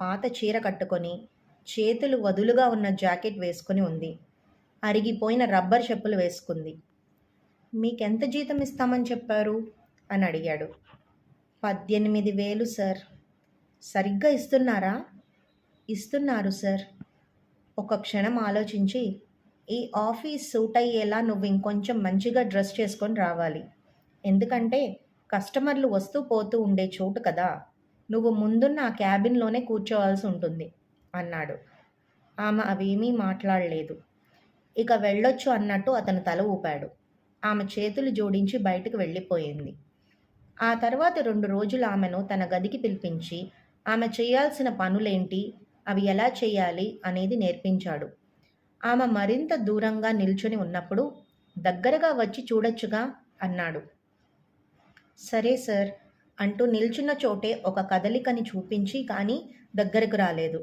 పాత చీర కట్టుకొని చేతులు వదులుగా ఉన్న జాకెట్ వేసుకుని ఉంది. అరిగిపోయిన రబ్బర్ చెప్పులు వేసుకుంది. మీకెంత జీతం ఇస్తామని చెప్పారు? అని అడిగాడు. పద్దెనిమిది వేలు సార్. సరిగ్గా ఇస్తున్నారా? ఇస్తున్నారు సార్. ఒక క్షణం ఆలోచించి ఈ ఆఫీస్ సూట్ అయ్యేలా నువ్వు ఇంకొంచెం మంచిగా డ్రెస్ చేసుకొని రావాలి. ఎందుకంటే కస్టమర్లు వస్తూ పోతూ ఉండే చోటు కదా. నువ్వు ముందున్న ఆ క్యాబిన్లోనే కూర్చోవాల్సి ఉంటుంది అన్నాడు. ఆమె అవేమీ మాట్లాడలేదు. ఇక వెళ్ళొచ్చు అన్నట్టు అతను తల ఊపాడు. ఆమె చేతులు జోడించి బయటకు వెళ్ళిపోయింది. ఆ తర్వాత రెండు రోజులు ఆమెను తన గదికి పిలిపించి ఆమె చేయాల్సిన పనులేంటి అవి ఎలా చేయాలి అనేది నేర్పించాడు. ఆమె మరింత దూరంగా నిల్చుని ఉన్నప్పుడు దగ్గరగా వచ్చి చూడొచ్చుగా అన్నాడు. సరే సార్ అంటూ నిల్చున్న చోటే ఒక కదలికని చూపించి కానీ దగ్గరకు రాలేదు.